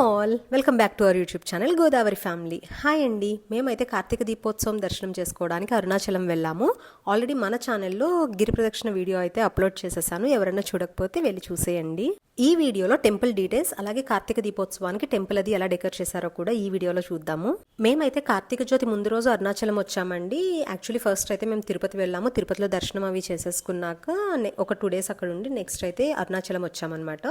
All. Welcome back to our YouTube channel Godavari family. Hi అండి. మేమైతే కార్తీక దీపోత్సవం దర్శనం చేసుకోవడానికి అరుణాచలం వెళ్ళాము. ఆల్రెడీ మన ఛానల్లో గిరి ప్రదక్షిణ వీడియో అయితే అప్లోడ్ చేసేసాను. ఎవరైనా చూడకపోతే వెళ్ళి చూసేయండి. ఈ వీడియోలో టెంపుల్ డీటెయిల్స్ అలాగే కార్తీక దీపోత్సవానికి టెంపుల్ అది ఎలా డెకర్ చేశారో కూడా ఈ వీడియోలో చూద్దాము. మేమైతే కార్తీక జ్యోతి ముందు రోజు అరుణాచలం వచ్చామండి. యాక్చువల్లీ ఫస్ట్ అయితే మేము తిరుపతి వెళ్ళాము. తిరుపతిలో దర్శనం అవి చేసేసుకున్నాక ఒక టూ డేస్ అక్కడ ఉండి నెక్స్ట్ అయితే అరుణాచలం వచ్చామన్నమాట.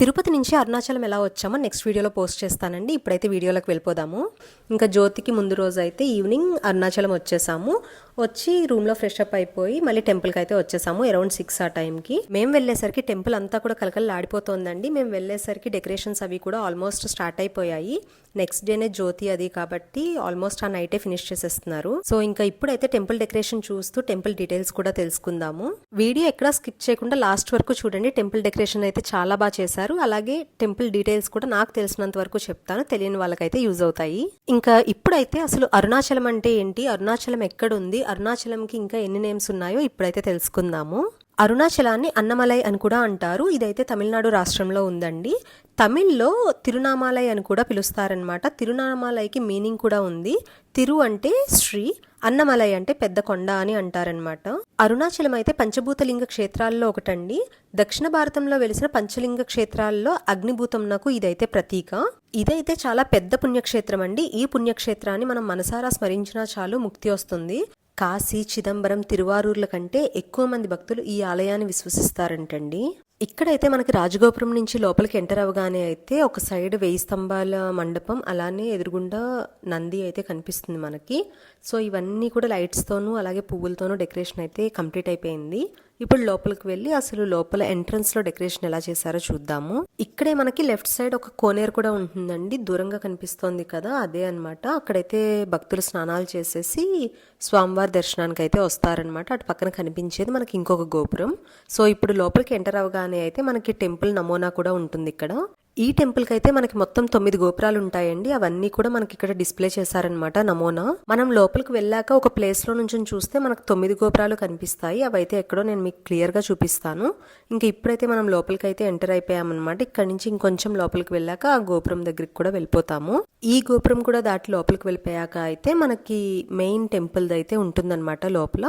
తిరుపతి నుంచి అరుణాచలం ఎలా వచ్చామో నెక్స్ట్ వీడియోలో పోస్ట్ చేస్తానండి. ఇప్పుడైతే వీడియోలోకి వెళ్ళిపోదాము. ఇంకా జ్యోతికి ముందు రోజు అయితే ఈవినింగ్ అరుణాచలం వచ్చేసాము. వచ్చి రూమ్లో ఫ్రెష్ అప్ అయిపోయి మళ్ళీ టెంపుల్కి అయితే వచ్చేసాము అరౌండ్ సిక్స్ ఆ టైంకి మేము వెళ్ళేసరికి టెంపుల్ అంతా కూడా కలకలలాడిపోతుందండి మేము వెళ్ళేసరికి డెకరేషన్స్ అవి కూడా ఆల్మోస్ట్ స్టార్ట్ అయిపోయాయి. నెక్స్ట్ డేనే జ్యోతి అది కాబట్టి ఆల్మోస్ట్ ఆ నైటే ఫినిష్ చేసేస్తున్నారు. సో ఇంకా ఇప్పుడైతే టెంపుల్ డెకరేషన్ చూస్తూ టెంపుల్ డీటెయిల్స్ కూడా తెలుసుకుందాము. వీడియో ఎక్కడా స్కిప్ చేయకుండా లాస్ట్ వరకు చూడండి. టెంపుల్ డెకరేషన్ అయితే చాలా బాగా చేశారు. అలాగే టెంపుల్ డీటెయిల్స్ కూడా నాకు తెలిసినంత వరకు చెప్తాను. తెలియని వాళ్ళకైతే యూజ్ అవుతాయి. ఇంకా ఇప్పుడైతే అసలు అరుణాచలం అంటే ఏంటి? అరుణాచలం ఎక్కడుంది అరుణాచలంకి ఇంకా ఎన్ని నేమ్స్ ఉన్నాయో ఇప్పుడైతే తెలుసుకుందాము. అరుణాచలాన్ని అన్నమలై అని కూడా అంటారు. ఇదైతే తమిళనాడు రాష్ట్రంలో ఉందండి. తమిళ్ళో తిరునామాలై అని కూడా పిలుస్తారనమాట తిరునామాలైకి మీనింగ్ కూడా ఉంది. తిరు అంటే శ్రీ అన్నమలై అంటే పెద్ద కొండ అని అంటారనమాట అరుణాచలం అయితే పంచభూతలింగ క్షేత్రాల్లో ఒకటండి. దక్షిణ భారతంలో వెలిసిన పంచలింగ క్షేత్రాల్లో అగ్నిభూతంనకు ఇదైతే ప్రతీక. ఇదైతే చాలా పెద్ద పుణ్యక్షేత్రం అండి ఈ పుణ్యక్షేత్రాన్ని మనం మనసారా స్మరించినా చాలు ముక్తి వస్తుంది. కాశీ చిదంబరం తిరువారూర్ల కంటే ఎక్కువ మంది భక్తులు ఈ ఆలయాన్ని విశ్వసిస్తారంటండి. ఇక్కడైతే మనకి రాజగోపురం నుంచి లోపలికి ఎంటర్ అవ్వగానే అయితే ఒక సైడ్ వెయ్యి స్తంభాల మండపం అలానే ఎదురుగుండా నంది అయితే కనిపిస్తుంది మనకి. సో ఇవన్నీ కూడా లైట్స్తోనూ అలాగే పువ్వులతోనూ డెకరేషన్ అయితే కంప్లీట్ అయిపోయింది. ఇప్పుడు లోపలికి వెళ్ళి అసలు లోపల ఎంట్రన్స్లో డెకరేషన్ ఎలా చేశారో చూద్దాము. ఇక్కడే మనకి లెఫ్ట్ సైడ్ ఒక కోనేరు కూడా ఉంటుందండి. దూరంగా కనిపిస్తోంది కదా అదే అన్నమాట. అక్కడైతే భక్తులు స్నానాలు చేసేసి స్వామివారి దర్శనానికి అయితే వస్తారనమాట అటు పక్కన కనిపించేది మనకి ఇంకొక గోపురం. సో ఇప్పుడు లోపలికి ఎంటర్ అవగానే అయితే మనకి టెంపుల్ నమూనా కూడా ఉంటుంది ఇక్కడ. ఈ టెంపుల్కి అయితే మనకి మొత్తం తొమ్మిది గోపురాలు ఉంటాయండి అవన్నీ కూడా మనకి ఇక్కడ డిస్ప్లే చేశారనమాట నమూనా. మనం లోపలికి వెళ్ళాక ఒక ప్లేస్లో నుంచి చూస్తే మనకు తొమ్మిది గోపురాలు కనిపిస్తాయి. అవైతే ఎక్కడో నేను మీకు క్లియర్గా చూపిస్తాను. ఇంకా ఇప్పుడైతే మనం లోపలికి అయితే ఎంటర్ అయిపోయామన్నమాట. ఇక్కడ నుంచి ఇంకొంచెం లోపలికి వెళ్ళాక ఆ గోపురం దగ్గరికి కూడా వెళ్ళిపోతాము. ఈ గోపురం కూడా దాటి లోపలికి వెళ్ళిపోయాక అయితే మనకి మెయిన్ టెంపుల్ అయితే ఉంటుందన్నమాట లోపల.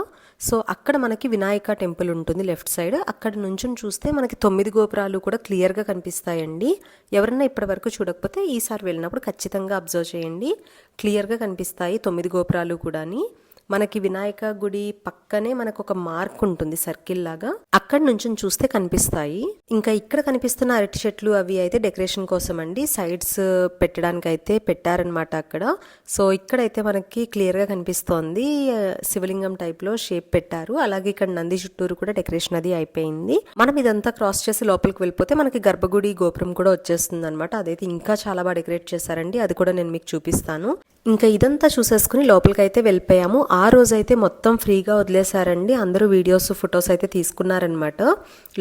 సో అక్కడ మనకి వినాయక టెంపుల్ ఉంటుంది లెఫ్ట్ సైడ్. అక్కడ నుంచి చూస్తే మనకి తొమ్మిది గోపురాలు కూడా క్లియర్గా కనిపిస్తాయండి. ఎవరన్నా ఇప్పటి వరకు చూడకపోతే ఈసారి వెళ్ళినప్పుడు ఖచ్చితంగా అబ్జర్వ్ చేయండి. క్లియర్గా కనిపిస్తాయి తొమ్మిది గోపురాలు కూడాని. మనకి వినాయక గుడి పక్కనే మనకు ఒక మార్క్ ఉంటుంది సర్కిల్ లాగా. అక్కడ నుంచి చూస్తే కనిపిస్తాయి. ఇంకా ఇక్కడ కనిపిస్తున్న అరటి చెట్లు అవి అయితే డెకరేషన్ కోసం అండి సైడ్స్ పెట్టడానికి అయితే పెట్టారనమాట అక్కడ. సో ఇక్కడైతే మనకి క్లియర్గా కనిపిస్తోంది. శివలింగం టైప్లో షేప్ పెట్టారు. అలాగే ఇక్కడ నంది చుట్టూరు కూడా డెకరేషన్ అది అయిపోయింది. మనం ఇదంతా క్రాస్ చేసి లోపలికి వెళ్ళిపోతే మనకి గర్భగుడి గోపురం కూడా వచ్చేస్తుంది అనమాట అదైతే ఇంకా చాలా బాగా డెకరేట్ చేశారండి. అది కూడా నేను మీకు చూపిస్తాను. ఇంకా ఇదంతా చూసేసుకుని లోపలికి అయితే వెళ్ళిపోయాము. ఆ రోజైతే మొత్తం ఫ్రీగా వదిలేశారండి. అందరూ వీడియోస్ ఫొటోస్ అయితే తీసుకున్నారనమాట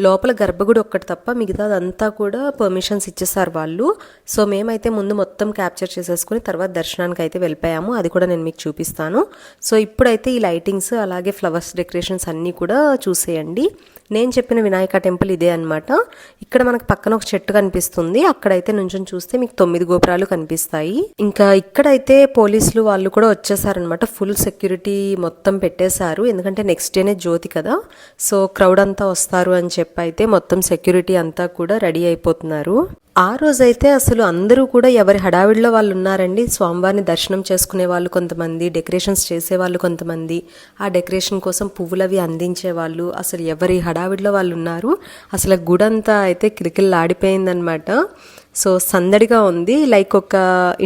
లోపల గర్భగుడి ఒక్కటి తప్ప మిగతాదంతా కూడా పర్మిషన్స్ ఇచ్చేసారు వాళ్ళు. సో మేమైతే ముందు మొత్తం క్యాప్చర్ చేసేసుకుని తర్వాత దర్శనానికి అయితే వెళ్ళిపోయాము. అది కూడా నేను మీకు చూపిస్తాను. సో ఇప్పుడైతే ఈ లైటింగ్స్ అలాగే ఫ్లవర్స్ డెకరేషన్స్ అన్నీ కూడా చూసేయండి. నేను చెప్పిన వినాయక టెంపుల్ ఇదే అన్నమాట. ఇక్కడ మనకు పక్కన ఒక చెట్టు కనిపిస్తుంది. అక్కడైతే నుంచొని చూస్తే మీకు తొమ్మిది గోపురాలు కనిపిస్తాయి. ఇంకా ఇక్కడైతే పోలీసులు వాళ్ళు కూడా వచ్చేసారనమాట ఫుల్ సెక్యూరిటీ మొత్తం పెట్టేశారు. ఎందుకంటే నెక్స్ట్ డేనే జ్యోతి కదా. సో క్రౌడ్ అంతా వస్తారు అని చెప్పి అయితే మొత్తం సెక్యూరిటీ అంతా కూడా రెడీ అయిపోతున్నారు. ఆ రోజైతే అసలు అందరూ కూడా ఎవరి హడావిడిలో వాళ్ళు ఉన్నారండి? స్వామివారిని దర్శనం చేసుకునే వాళ్ళు కొంతమంది డెకరేషన్స్ చేసే వాళ్ళు కొంతమంది ఆ డెకరేషన్ కోసం పువ్వులవి అందించే వాళ్ళు అసలు ఎవరి హడావిడిలో వాళ్ళు ఉన్నారు? అసలు గుడంతా అయితే కిరికిల్లాడిపోయిందనమాట సో సందడిగా ఉంది. లైక్ ఒక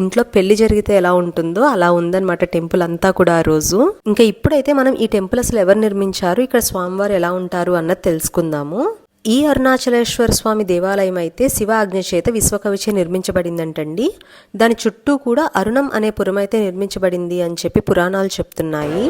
ఇంట్లో పెళ్ళి జరిగితే ఎలా ఉంటుందో అలా ఉందన్నమాట టెంపుల్ అంతా కూడా ఆ రోజు. ఇంకా ఇప్పుడైతే మనం ఈ టెంపుల్ అసలు ఎవరు నిర్మించారు? ఇక్కడ స్వామివారు ఎలా ఉంటారు అన్నది తెలుసుకుందాము. ఈ అరుణాచలేశ్వర స్వామి దేవాలయం అయితే శివ ఆజ్ఞ చేత విశ్వకవిచే నిర్మించబడిందంటండి. దాని చుట్టూ కూడా అరుణం అనే పురం అయితే నిర్మించబడింది అని చెప్పి పురాణాలు చెప్తున్నాయి.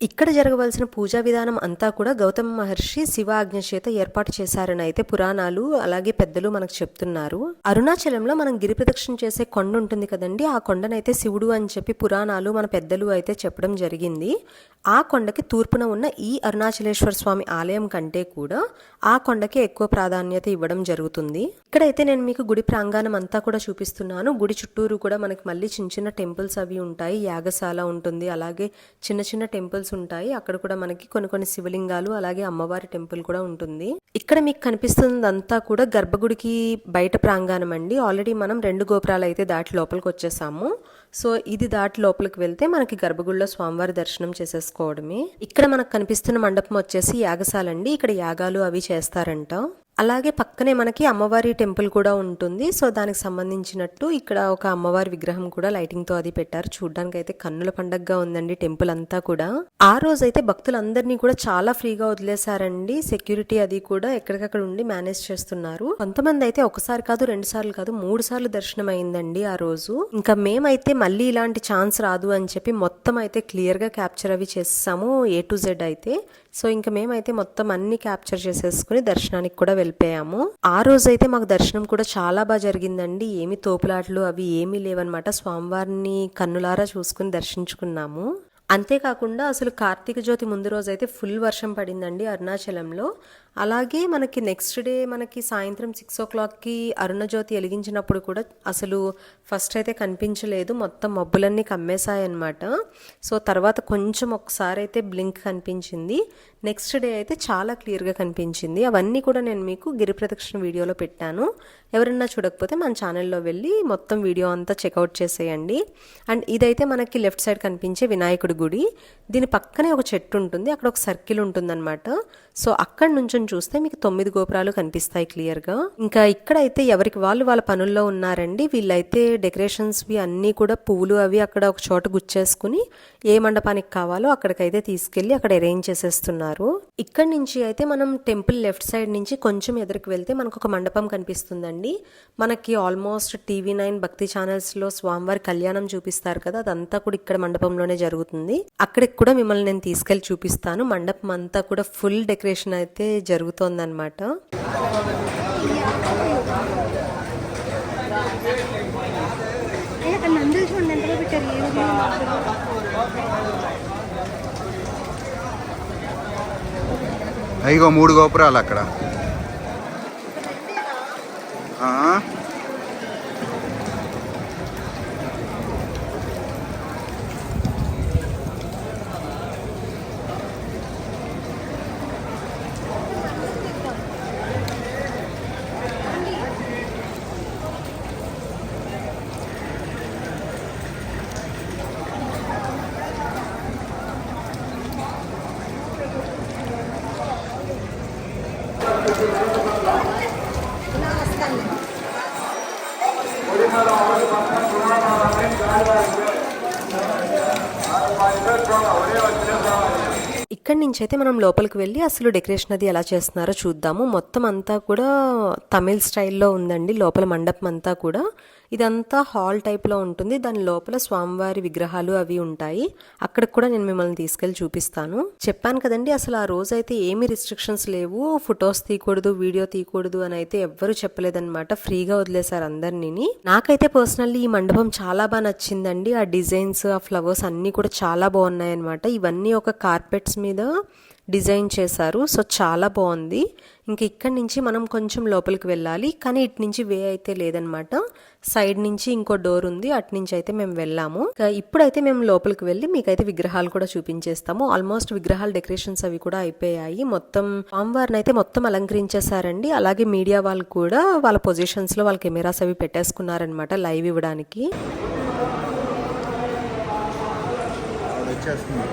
ఇక్కడ జరగవలసిన పూజా విధానం అంతా కూడా గౌతమ మహర్షి శివ ఆజ్ఞ చేత ఏర్పాటు చేశారని అయితే పురాణాలు అలాగే పెద్దలు మనకు చెప్తున్నారు. అరుణాచలంలో మనం గిరి ప్రదక్షిణ చేసే కొండ ఉంటుంది కదండి ఆ కొండనైతే శివుడు అని చెప్పి పురాణాలు మన పెద్దలు అయితే చెప్పడం జరిగింది. ఆ కొండకి తూర్పున ఉన్న ఈ అరుణాచలేశ్వర స్వామి ఆలయం కంటే కూడా ఆ కొండకి ఎక్కువ ప్రాధాన్యత ఇవ్వడం జరుగుతుంది. ఇక్కడైతే నేను మీకు గుడి ప్రాంగణం అంతా కూడా చూపిస్తున్నాను. గుడి చుట్టూరు కూడా మనకి మళ్ళీ చిన్న చిన్న టెంపుల్స్ అవి ఉంటాయి. యాగశాల ఉంటుంది. అలాగే చిన్న చిన్న టెంపుల్స్ ఉంటాయి. అక్కడ కూడా మనకి కొన్ని కొన్ని శివలింగాలు అలాగే అమ్మవారి టెంపుల్ కూడా ఉంటుంది. ఇక్కడ మీకు కనిపిస్తుందంతా కూడా గర్భగుడికి బయట ప్రాంగణం అండి. ఆల్రెడీ మనం రెండు గోపురాలు అయితే దాటి లోపలికి వచ్చేసాము. సో ఇది దాటి లోపలికి వెళ్తే మనకి గర్భగుడిలో స్వామివారి దర్శనం చేసుకోవడమే. ఇక్కడ మనకు కనిపిస్తున్న మండపం వచ్చేసి యాగశాల అండి. ఇక్కడ యాగాలు అవి చేస్తారంట. అలాగే పక్కనే మనకి అమ్మవారి టెంపుల్ కూడా ఉంటుంది. సో దానికి సంబంధించినట్టు ఇక్కడ ఒక అమ్మవారి విగ్రహం కూడా లైటింగ్తో అది పెట్టారు. చూడడానికి అయితే కన్నుల పండగగా ఉందండి టెంపుల్ అంతా కూడా. ఆ రోజు అయితే భక్తులందరినీ కూడా చాలా ఫ్రీగా వదిలేశారండి. సెక్యూరిటీ అది కూడా ఎక్కడికక్కడ ఉండి మేనేజ్ చేస్తున్నారు. కొంతమంది అయితే ఒకసారి కాదు రెండు సార్లు కాదు మూడు సార్లు దర్శనం అయిందండి ఆ రోజు. ఇంకా మేమైతే మళ్ళీ ఇలాంటి ఛాన్స్ రాదు అని చెప్పి మొత్తం అయితే క్లియర్గా క్యాప్చర్ అవి చేస్తాము ఏ టు జెడ్ అయితే. సో ఇంకా మేమైతే మొత్తం అన్ని క్యాప్చర్ చేసేసుకుని దర్శనానికి కూడా వెళ్ళిపోయాము. ఆ రోజు అయితే మాకు దర్శనం కూడా చాలా బాగా జరిగిందండి. ఏమి తోపులాట్లు అవి ఏమీ లేవన్నమాట. స్వామివారిని కన్నులారా చూసుకుని దర్శించుకున్నాము. అంతేకాకుండా అసలు కార్తీక జ్యోతి ముందు రోజు అయితే ఫుల్ వర్షం పడిందండి అరుణాచలంలో. అలాగే మనకి నెక్స్ట్ డే మనకి సాయంత్రం సిక్స్ ఓ క్లాక్కి అరుణజ్యోతి వెలిగించినప్పుడు కూడా అసలు ఫస్ట్ అయితే కనిపించలేదు. మొత్తం మబ్బులన్నీ కమ్మేశాయన్నమాట. సో తర్వాత కొంచెం ఒకసారి అయితే బ్లింక్ కనిపించింది. నెక్స్ట్ డే అయితే చాలా క్లియర్గా కనిపించింది. అవన్నీ కూడా నేను మీకు గిరి ప్రదక్షిణ వీడియోలో పెట్టాను. ఎవరన్నా చూడకపోతే మన ఛానల్లో వెళ్ళి మొత్తం వీడియో అంతా చెక్అవుట్ చేసేయండి. అండ్ ఇదైతే మనకి లెఫ్ట్ సైడ్ కనిపించే వినాయకుడి గుడి. దీని పక్కనే ఒక చెట్టు ఉంటుంది. అక్కడ ఒక సర్కిల్ ఉంటుందన్నమాట. సో అక్కడి నుంచి చూస్తే మీకు తొమ్మిది గోపురాలు కనిపిస్తాయి క్లియర్గా. ఇంకా ఇక్కడైతే ఎవరికి వాళ్ళు వాళ్ళ పనుల్లో ఉన్నారండి వీళ్ళైతే డెకరేషన్స్వి అన్నీ కూడా పువ్వులు అవి అక్కడ ఒక చోట గుచ్చేసుకుని ఏ మండపానికి కావాలో అక్కడికైతే తీసుకెళ్ళి అక్కడ అరేంజ్ చేసేస్తున్నారు. ఇక్కడ నుంచి అయితే మనం టెంపుల్ లెఫ్ట్ సైడ్ నుంచి కొంచెం ఎదురుకు వెళ్తే మనకు ఒక మండపం కనిపిస్తుందండి. మనకి ఆల్మోస్ట్ టీవీ నైన్ భక్తి ఛానల్స్లో స్వామివారి కళ్యాణం చూపిస్తారు కదా అదంతా కూడా ఇక్కడ మండపంలోనే జరుగుతుంది. అక్కడికి కూడా మిమ్మల్ని నేను తీసుకెళ్ళి చూపిస్తాను. మండపం అంతా కూడా ఫుల్ డెకరేషన్ అయితే జరుగుతుంది. ఏమి అయ్యో మూడు గోపురాలు అక్కడ ఆ? ఇక్కడి నుంచి అయితే మనం లోపలికి వెళ్ళి అసలు డెకరేషన్ అది ఎలా చేస్తున్నారో చూద్దాము. మొత్తం అంతా కూడా తమిళ్ స్టైల్లో ఉందండి. లోపల మండపం అంతా కూడా. ఇదంతా హాల్ టైప్లో ఉంటుంది. దాని లోపల స్వామివారి విగ్రహాలు అవి ఉంటాయి. అక్కడికి కూడా నేను మిమ్మల్ని తీసుకెళ్ళి చూపిస్తాను. చెప్పాను కదండి అసలు ఆ రోజు అయితే ఏమీ రిస్ట్రిక్షన్స్ లేవు. ఫొటోస్ తీయకూడదు వీడియో తీయకూడదు అని అయితే ఎవ్వరూ చెప్పలేదన్నమాట. ఫ్రీగా వదిలేశారు అందరినీ నాకైతే పర్సనల్లీ ఈ మండపం చాలా బాగా నచ్చిందండి. ఆ డిజైన్స్ ఆ ఫ్లవర్స్ అన్నీ కూడా చాలా బాగున్నాయి అనమాట ఇవన్నీ ఒక కార్పెట్స్ మీద డిజైన్ చేశారు. సో చాలా బాగుంది. ఇంక ఇక్కడి నుంచి మనం కొంచెం లోపలికి వెళ్ళాలి. కానీ ఇటు నుంచి వే అయితే లేదనమాట సైడ్ నుంచి ఇంకో డోర్ ఉంది. అటు నుంచి అయితే మేము వెళ్ళాము. ఇప్పుడైతే మేము లోపలికి వెళ్ళి మీకైతే విగ్రహాలు కూడా చూపించేస్తాము. ఆల్మోస్ట్ విగ్రహాల డెకరేషన్స్ అవి కూడా అయిపోయాయి. మొత్తం స్వామివారిని అయితే మొత్తం అలంకరించేశారండి. అలాగే మీడియా వాళ్ళు కూడా వాళ్ళ పొజిషన్స్లో వాళ్ళ కెమెరాస్ అవి పెట్టేసుకున్నారనమాట లైవ్ ఇవ్వడానికి. వచ్చేస్తుంది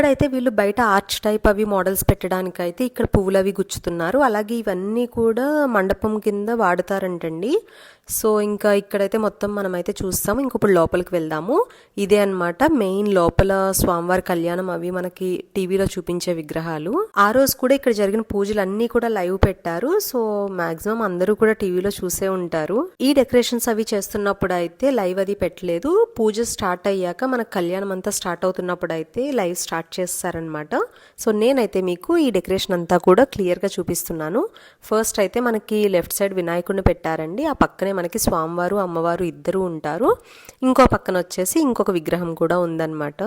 ఇక్కడైతే వీళ్ళు బయట ఆర్చ్ టైప్ అవి మోడల్స్ పెట్టడానికి అయితే ఇక్కడ పువ్వులు అవి గుచ్చుతున్నారు. అలాగే ఇవన్నీ కూడా మండపం కింద వాడతారంటండి. సో ఇంకా ఇక్కడైతే మొత్తం మనమైతే చూస్తాము. ఇంకొప్పుడు లోపలికి వెళ్దాము. ఇదే అన్నమాట మెయిన్ లోపల స్వామివారి కళ్యాణం అవి మనకి టీవీలో చూపించే విగ్రహాలు. ఆ రోజు కూడా ఇక్కడ జరిగిన పూజలు అన్నీ కూడా లైవ్ పెట్టారు. సో మాక్సిమం అందరూ కూడా టీవీలో చూసే ఉంటారు. ఈ డెకరేషన్స్ అవి చేస్తున్నప్పుడు అయితే లైవ్ అది పెట్టలేదు. పూజ స్టార్ట్ అయ్యాక మన కళ్యాణం అంతా స్టార్ట్ అవుతున్నప్పుడు అయితే లైవ్ స్టార్ట్ చేస్తారనమాట సో నేనైతే మీకు ఈ డెకరేషన్ అంతా కూడా క్లియర్గా చూపిస్తున్నాను. ఫస్ట్ అయితే మనకి లెఫ్ట్ సైడ్ వినాయకుడిని పెట్టారండి. ఆ పక్కనే మనకి స్వామివారు అమ్మవారు ఇద్దరు ఉంటారు. ఇంకో పక్కన వచ్చేసి ఇంకొక విగ్రహం కూడా ఉందన్నమాట.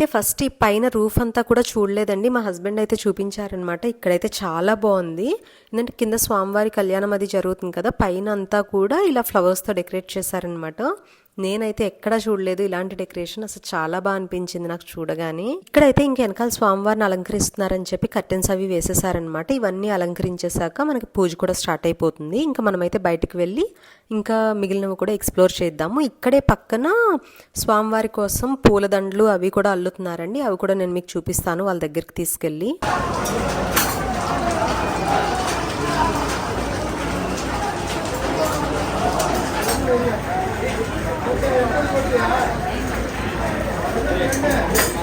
నేనైతే ఫస్ట్ ఈ పైన రూఫ్ అంతా కూడా చూడలేదండి. మా హస్బెండ్ అయితే చూపించారనమాట ఇక్కడైతే చాలా బాగుంది. ఎందుకంటే కింద స్వామివారి కళ్యాణం అది జరుగుతుంది కదా పైన అంతా కూడా ఇలా ఫ్లవర్స్తో డెకరేట్ చేశారనమాట నేనైతే ఎక్కడా చూడలేదు. ఇలాంటి డెకరేషన్ అసలు చాలా బాగా అనిపించింది నాకు చూడగానే. ఇక్కడైతే ఇంక వెనకాల స్వామివారిని అలంకరిస్తున్నారని చెప్పి కర్టెన్స్ అవి వేసేసారనమాట ఇవన్నీ అలంకరించేశాక మనకి పూజ కూడా స్టార్ట్ అయిపోతుంది. ఇంకా మనమైతే బయటకు వెళ్ళి ఇంకా మిగిలినవి కూడా ఎక్స్ప్లోర్ చేద్దాము. ఇక్కడే పక్కన స్వామివారి కోసం పూలదండలు అవి కూడా అల్లుతున్నారండి. అవి కూడా నేను మీకు చూపిస్తాను. వాళ్ళ దగ్గరికి తీసుకెళ్ళి. Thank you.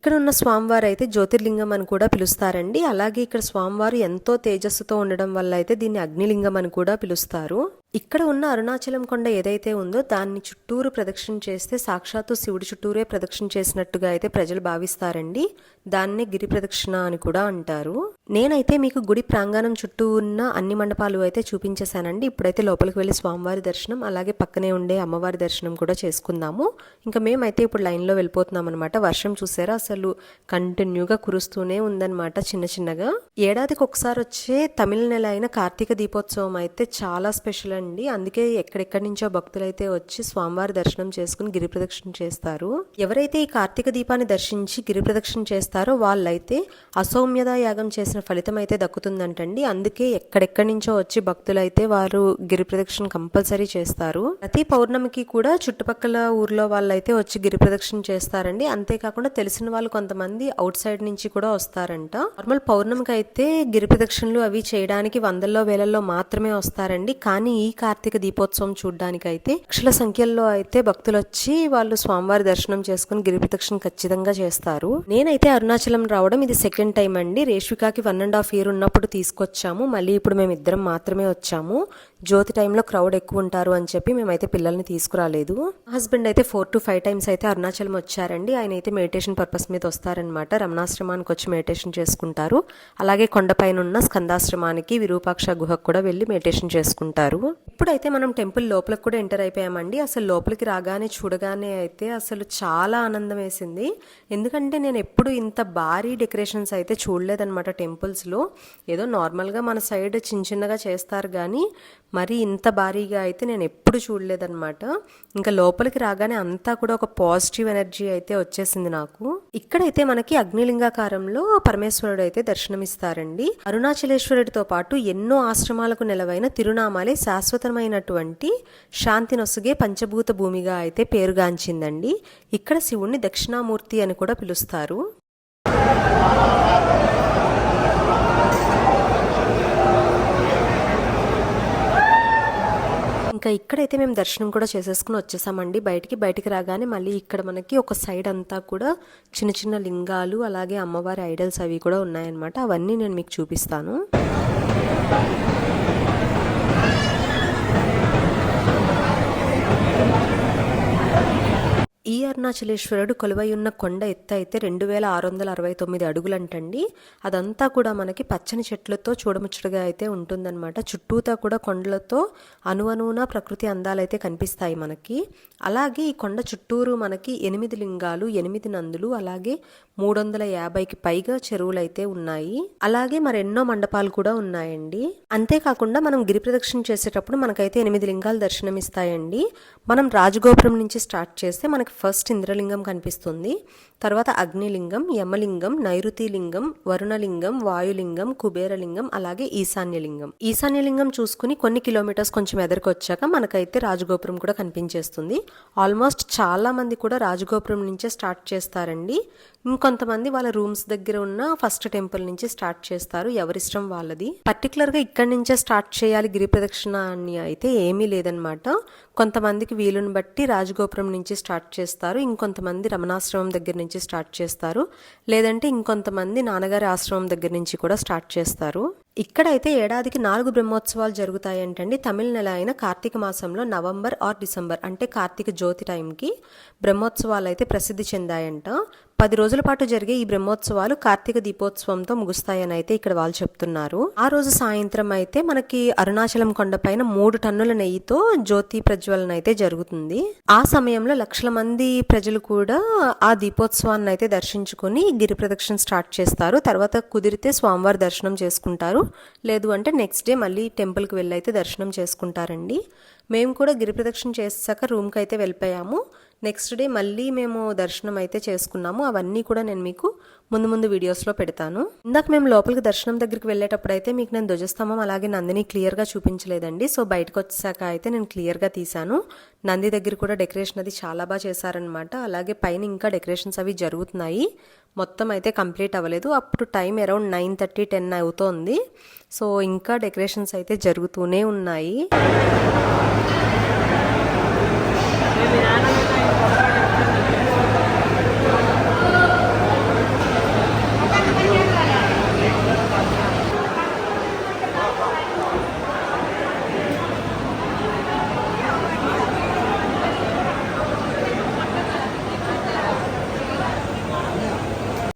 ఇక్కడ ఉన్న స్వామివారు అయితే జ్యోతిర్లింగం అని కూడా పిలుస్తారండి. అలాగే ఇక్కడ స్వామివారు ఎంతో తేజస్సుతో ఉండడం వల్ల అయితే దీన్ని అగ్నిలింగం అని కూడా పిలుస్తారు. ఇక్కడ ఉన్న అరుణాచలం కొండ ఏదైతే ఉందో దాన్ని చుట్టూరు ప్రదక్షిణ చేస్తే సాక్షాత్తు శివుడి చుట్టూరే ప్రదక్షిణ చేసినట్టుగా అయితే ప్రజలు భావిస్తారండి. దాన్నే గిరి ప్రదక్షిణ అని కూడా అంటారు. నేనైతే మీకు గుడి ప్రాంగణం చుట్టూ ఉన్న అన్ని మండపాలు అయితే చూపించేశానండి. ఇప్పుడైతే లోపలికి వెళ్ళి స్వామివారి దర్శనం అలాగే పక్కనే ఉండే అమ్మవారి దర్శనం కూడా చేసుకుందాము. ఇంకా మేమైతే ఇప్పుడు లైన్లో వెళ్ళిపోతున్నాం అనమాట వర్షం చూసారా? అసలు కంటిన్యూగా కురుస్తూనే ఉందన్నమాట చిన్న చిన్నగా. ఏడాదికి ఒకసారి వచ్చే తమిళ నెల అయిన కార్తీక దీపోత్సవం అయితే చాలా స్పెషల్ అండి అందుకే ఎక్కడెక్కడి నుంచో భక్తులు అయితే వచ్చి స్వామివారి దర్శనం చేసుకుని గిరి ప్రదక్షిణ చేస్తారు. ఎవరైతే ఈ కార్తీక దీపాన్ని దర్శించి గిరి ప్రదక్షిణ చేస్తారో వాళ్ళైతే అసౌమ్యత యాగం చేసిన ఫలితం అయితే దక్కుతుందంటండి. అందుకే ఎక్కడెక్కడి నుంచో వచ్చి భక్తులు అయితే వారు గిరి ప్రదక్షిణ కంపల్సరీ చేస్తారు. ప్రతి పౌర్ణమికి కూడా చుట్టుపక్కల ఊర్లో వాళ్ళైతే వచ్చి గిరి ప్రదక్షిణ చేస్తారండి. అంతేకాకుండా తెలిసిన వాళ్ళు కొంతమంది అవుట్ సైడ్ నుంచి కూడా వస్తారంట. నార్మల్ పౌర్ణమికి అయితే గిరి ప్రదక్షిణలు అవి చేయడానికి వందల్లో వేలల్లో మాత్రమే వస్తారండి. కానీ ఈ కార్తీక దీపోత్సవం చూడడానికైతే అయితే లక్షల సంఖ్యల్లో అయితే భక్తులు వచ్చి వాళ్ళు స్వామివారి దర్శనం చేసుకుని గిరి ప్రదక్షిణ ఖచ్చితంగా చేస్తారు. నేనైతే అరుణాచలం రావడం ఇది సెకండ్ టైం అండి. రేష్వికాకి వన్ అండ్ హాఫ్ ఇయర్ ఉన్నప్పుడు తీసుకొచ్చాము. మళ్ళీ ఇప్పుడు మేము ఇద్దరం మాత్రమే వచ్చాము. జ్యోతి టైంలో క్రౌడ్ ఎక్కువ ఉంటారు అని చెప్పి మేమైతే పిల్లల్ని తీసుకురాలేదు. హస్బెండ్ అయితే ఫోర్ టు ఫైవ్ టైమ్స్ అయితే అరుణాచలం వచ్చారండి. ఆయన అయితే మెడిటేషన్ పర్పస్ మీద వస్తారనమాట రమణాశ్రమానికి వచ్చి మెడిటేషన్ చేసుకుంటారు. అలాగే కొండపైన ఉన్న స్కందాశ్రమానికి విరూపాక్ష గుహకు కూడా వెళ్ళి మెడిటేషన్ చేసుకుంటారు. ఇప్పుడైతే మనం టెంపుల్ లోపలికి కూడా ఎంటర్ అయిపోయామండి. అసలు లోపలికి రాగానే చూడగానే అయితే అసలు చాలా ఆనందం వేసింది. ఎందుకంటే నేను ఎప్పుడు ఇంత భారీ డెకరేషన్స్ అయితే చూడలేదన్నమాట టెంపుల్స్లో. ఏదో నార్మల్గా మన సైడ్ చిన్న చిన్నగా చేస్తారు కానీ మరి ఇంత భారీగా అయితే నేను ఎప్పుడు చూడలేదన్నమాట. ఇంకా లోపలికి రాగానే అంతా కూడా ఒక పాజిటివ్ ఎనర్జీ అయితే వచ్చేసింది నాకు. ఇక్కడైతే మనకి అగ్నిలింగాకారంలో పరమేశ్వరుడు అయితే దర్శనమిస్తారండి. అరుణాచలేశ్వరుడితో పాటు ఎన్నో ఆశ్రమాలకు నెలవైన తిరునామాలే శాశ్వతమైనటువంటి శాంతినొసగే పంచభూత భూమిగా అయితే పేరుగాంచిందండి. ఇక్కడ శివుణ్ణి దక్షిణామూర్తి అని కూడా పిలుస్తారు. ఇంకా ఇక్కడైతే మేము దర్శనం కూడా చేసేసుకుని వచ్చేసామండి. బయటికి బయటికి రాగానే మళ్ళీ ఇక్కడ మనకి ఒక సైడ్ అంతా కూడా చిన్న చిన్న లింగాలు అలాగే అమ్మవారి ఐడల్స్ అవి కూడా ఉన్నాయన్నమాట. అవన్నీ నేను మీకు చూపిస్తాను. ఈ అరుణాచలేశ్వరుడు కొలువై ఉన్న కొండ ఎత్తు అయితే రెండు వేల ఆరు వందల అరవై తొమ్మిది అడుగులంటండి. అదంతా కూడా మనకి పచ్చని చెట్లతో చూడముచ్చటగా అయితే ఉంటుందన్నమాట. చుట్టూతా కూడా కొండలతో అనువనువున ప్రకృతి అందాలైతే కనిపిస్తాయి మనకి. అలాగే ఈ కొండ చుట్టూరు మనకి ఎనిమిది లింగాలు ఎనిమిది నందులు అలాగే మూడు వందల యాభైకి పైగా చెరువులు అయితే ఉన్నాయి. అలాగే మరెన్నో మండపాలు కూడా ఉన్నాయండి. అంతేకాకుండా మనం గిరి ప్రదక్షిణ చేసేటప్పుడు మనకైతే ఎనిమిది లింగాలు దర్శనమిస్తాయండి. మనం రాజగోపురం నుంచి స్టార్ట్ చేస్తే మనకి ఫస్ట్ ఇంద్రలింగం కనిపిస్తుంది. తర్వాత అగ్నిలింగం యమలింగం నైరుతి లింగం వరుణలింగం వాయులింగం కుబేరలింగం అలాగే ఈశాన్యలింగం. ఈశాన్యలింగం చూసుకుని కొన్ని కిలోమీటర్స్ కొంచెం ఎదరికి వచ్చాక మనకైతే రాజగోపురం కూడా కనిపించేస్తుంది. ఆల్మోస్ట్ చాలా మంది కూడా రాజగోపురం నుంచే స్టార్ట్ చేస్తారండి. ఇంకొంతమంది వాళ్ళ రూమ్స్ దగ్గర ఉన్న ఫస్ట్ టెంపుల్ నుంచి స్టార్ట్ చేస్తారు. ఎవరిష్టం వాళ్ళది. పర్టికులర్గా ఇక్కడి నుంచే స్టార్ట్ చేయాలి గిరి ప్రదక్షిణ అని అయితే ఏమీ లేదనమాట కొంతమందికి వీలుని బట్టి రాజగోపురం నుంచి స్టార్ట్ చేస్తారు. ఇంకొంతమంది రమణాశ్రమం దగ్గర నుంచి స్టార్ట్ చేస్తారు. లేదంటే ఇంకొంతమంది నాన్నగారి ఆశ్రమం దగ్గర నుంచి కూడా స్టార్ట్ చేస్తారు. ఇక్కడైతే ఏడాదికి నాలుగు బ్రహ్మోత్సవాలు జరుగుతాయంటండి. తమిళ నెల అయిన కార్తీక మాసంలో నవంబర్ ఆర్ డిసెంబర్ అంటే కార్తీక జ్యోతి టైంకి బ్రహ్మోత్సవాలు అయితే ప్రసిద్ధి చెందాయంట. పది రోజుల పాటు జరిగే ఈ బ్రహ్మోత్సవాలు కార్తీక దీపోత్సవంతో ముగుస్తాయని అయితే ఇక్కడ వాళ్ళు చెప్తున్నారు. ఆ రోజు సాయంత్రం అయితే మనకి అరుణాచలం కొండపైన మూడు టన్నుల నెయ్యితో జ్యోతి ప్రజ్వలన అయితే జరుగుతుంది. ఆ సమయంలో లక్షల మంది ప్రజలు కూడా ఆ దీపోత్సవాన్ని అయితే దర్శించుకొని గిరి ప్రదక్షిణ స్టార్ట్ చేస్తారు. తర్వాత కుదిరితే స్వామివారి దర్శనం చేసుకుంటారు. లేదు అంటే నెక్స్ట్ డే మళ్ళీ టెంపుల్కి వెళ్ళి అయితే దర్శనం చేసుకుంటారండి. మేము కూడా గిరి ప్రదక్షిణ చేసాక రూమ్కి అయితే వెళ్ళిపోయాము. నెక్స్ట్ డే మళ్ళీ మేము దర్శనం అయితే చేసుకున్నాము. అవన్నీ కూడా నేను మీకు ముందు ముందు వీడియోస్లో పెడతాను. ఇందాక మేము లోపలికి దర్శనం దగ్గరికి వెళ్ళేటప్పుడు అయితే మీకు నేను ధ్వజస్తంభం అలాగే నందిని క్లియర్గా చూపించలేదండి. సో బయటకు వచ్చాక అయితే నేను క్లియర్గా తీశాను. నంది దగ్గర కూడా డెకరేషన్ అది చాలా బాగా చేశారనమాట అలాగే పైన ఇంకా డెకరేషన్స్ అవి జరుగుతున్నాయి. మొత్తం అయితే కంప్లీట్ అవ్వలేదు. అప్పుడు time around nine thirty ten అవుతోంది. సో ఇంకా డెకరేషన్స్ అయితే జరుగుతూనే ఉన్నాయి.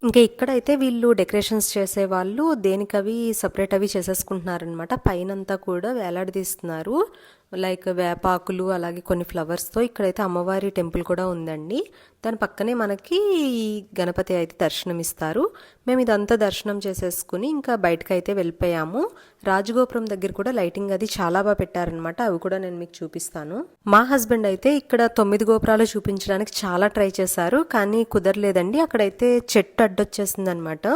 ఇంకా ఇక్కడైతే వీళ్ళు డెకరేషన్స్ చేసే వాళ్ళు దేనికవి సపరేట్ అవి చేసేసుకుంటున్నారనమాట పైనంతా కూడా వేలాడదీస్తున్నారు. లైక్ వేపాకులు అలాగే కొన్ని ఫ్లవర్స్తో ఇక్కడైతే అమ్మవారి టెంపుల్ కూడా ఉందండి. దాని పక్కనే మనకి ఈ గణపతి అయితే దర్శనం ఇస్తారు మేము ఇదంతా దర్శనం చేసేసుకుని ఇంకా బయటకు అయితే వెళ్ళిపోయాము. రాజగోపురం దగ్గర కూడా లైటింగ్ అది చాలా బాగా పెట్టారనమాట అవి కూడా నేను మీకు చూపిస్తాను. మా హస్బెండ్ అయితే ఇక్కడ తొమ్మిది గోపురాలు చూపించడానికి చాలా ట్రై చేశారు కానీ కుదరలేదండి. అక్కడైతే చెట్టు అడ్డొచ్చేసింది అనమాట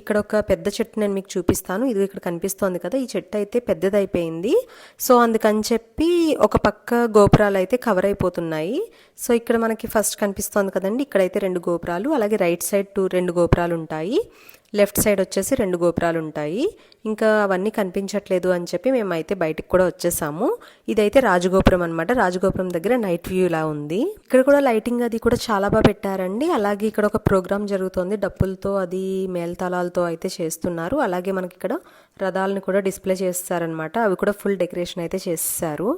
ఇక్కడ ఒక పెద్ద చెట్టు నేను మీకు చూపిస్తాను. ఇది ఇక్కడ కనిపిస్తోంది కదా ఈ చెట్టు అయితే పెద్దదైపోయింది. సో అందుకని చెప్పి ఒక పక్క గోపురాలు అయితే కవర్ అయిపోతున్నాయి సో ఇక్కడ మనకి ఫస్ట్ కనిపిస్తోంది కదండి ఇక్కడైతే రెండు గోపురాలు అలాగే రైట్ సైడ్ టూ రెండు గోపురాలు ఉంటాయి. లెఫ్ట్ సైడ్ వచ్చేసి రెండు గోపురాలు ఉంటాయి ఇంకా అవన్నీ కనిపించట్లేదు అని చెప్పి మేమైతే బయటికి కూడా వచ్చేసాము. ఇదైతే రాజగోపురం అనమాట రాజగోపురం దగ్గర నైట్ వ్యూ లా ఉంది. ఇక్కడ కూడా లైటింగ్ అది కూడా చాలా బాగా పెట్టారండి. అలాగే ఇక్కడ ఒక ప్రోగ్రామ్ జరుగుతోంది. డప్పులతో అది మేల్తాళాలతో అయితే చేస్తున్నారు. అలాగే మనకి ఇక్కడ రథాలను కూడా డిస్ప్లే చేస్తారనమాట అవి కూడా ఫుల్ డెకరేషన్ అయితే చేస్తారు.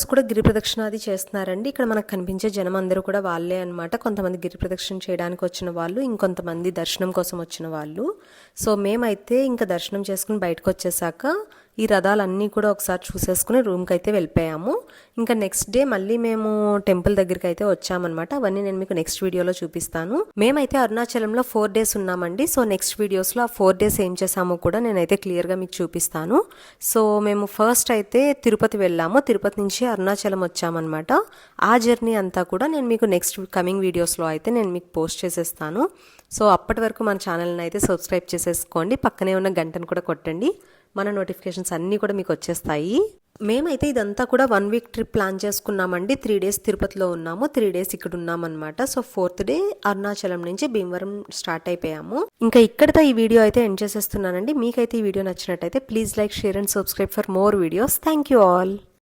రోజు కూడా గిరి ప్రదక్షిణ అది చేస్తున్నారండి. ఇక్కడ మనకు కనిపించే జనం అందరూ కూడా వాళ్ళే అన్నమాట. కొంతమంది గిరి ప్రదక్షిణ చేయడానికి వచ్చిన వాళ్ళు ఇంకొంతమంది దర్శనం కోసం వచ్చిన వాళ్ళు. సో మేమైతే ఇంకా దర్శనం చేసుకుని బయటకు వచ్చేసాక ఈ రథాలన్నీ కూడా ఒకసారి చూసేసుకుని రూమ్కి అయితే వెళ్ళిపోయాము. ఇంకా నెక్స్ట్ డే మళ్ళీ మేము టెంపుల్ దగ్గరికి అయితే వచ్చామన్నమాట. అవన్నీ నేను మీకు నెక్స్ట్ వీడియోలో చూపిస్తాను. మేమైతే అరుణాచలంలో ఫోర్ డేస్ ఉన్నామండి. సో నెక్స్ట్ వీడియోస్లో ఆ ఫోర్ డేస్ ఏం చేసామో కూడా నేనైతే క్లియర్గా మీకు చూపిస్తాను. సో మేము ఫస్ట్ అయితే తిరుపతి వెళ్ళాము. తిరుపతి నుంచి అరుణాచలం వచ్చామన్నమాట. ఆ జర్నీ అంతా కూడా నేను మీకు నెక్స్ట్ కమింగ్ వీడియోస్లో అయితే నేను మీకు పోస్ట్ చేసేస్తాను. సో అప్పటి వరకు మన ఛానల్ని అయితే సబ్స్క్రైబ్ చేసేసుకోండి. పక్కనే ఉన్న గంటను కూడా కొట్టండి. మన నోటిఫికేషన్స్ అన్నీ కూడా మీకు వచ్చేస్తాయి. మేమైతే ఇదంతా కూడా వన్ వీక్ ట్రిప్ ప్లాన్ చేసుకున్నామండి. త్రీ డేస్ తిరుపతిలో ఉన్నాము. త్రీ డేస్ ఇక్కడ ఉన్నామన్నమాట. సో ఫోర్త్ డే అరుణాచలం నుంచి భీమవరం స్టార్ట్ అయిపోయాము. ఇంకా ఇక్కడితో ఈ వీడియో అయితే ఎండ్ చేసేస్తున్నానండి. మీకైతే ఈ వీడియో నచ్చినట్టయితే please like share and subscribe for more videos thank you all